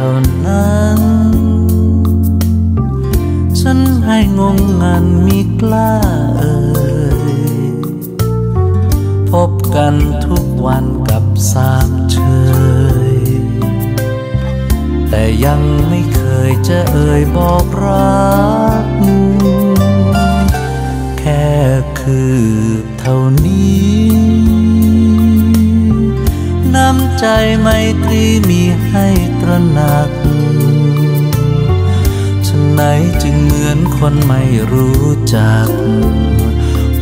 เท่านั้น ฉันให้งงงันมีกล้าเอ่ยพบกันทุกวันกับสามเชยแต่ยังไม่เคยจะเอ่ยบอกรัก แค่คืบเท่านี้ำใจไมตรีมีให้ตระหนักฉันไหนจึงเหมือนคนไม่รู้จัก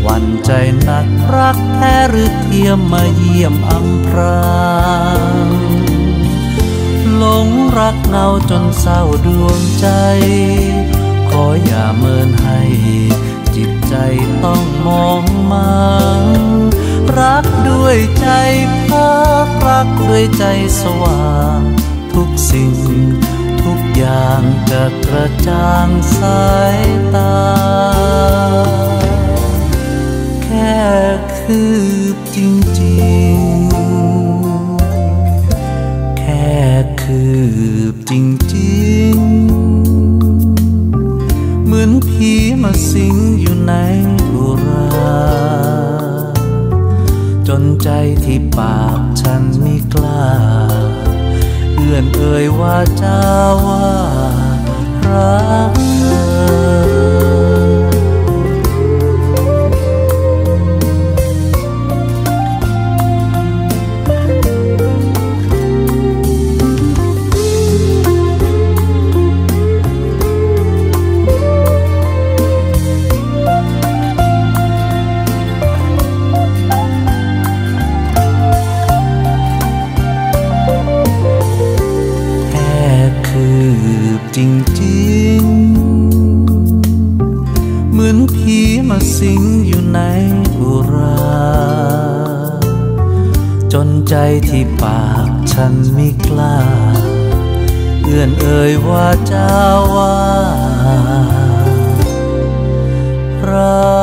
วันใจนักรักแท้หรือเทียมมาเยี่ยมอำพรางหลงรักเงาจนเศร้าดวงใจ ขออย่าเมินให้จิตใจต้องมองมังรักด้วยใจ ยใจสว่าง ทุกสิ่ง ทุกอย่างจะกระจ่างสายตา แค่คืบจริงๆ แค่คืบจริงๆ เหมือนผีมาสิงอยู่ในบุราจนใจที่ปากฉันม่กล้าเอื้อนเอ่ยว่าจ้าว่า จริงๆ เหมือนผีมาสิงอยู่ในอุรา จนใจที่ปากฉันไม่กล้า เอื้อนเอ่ยว่าจะว่ารั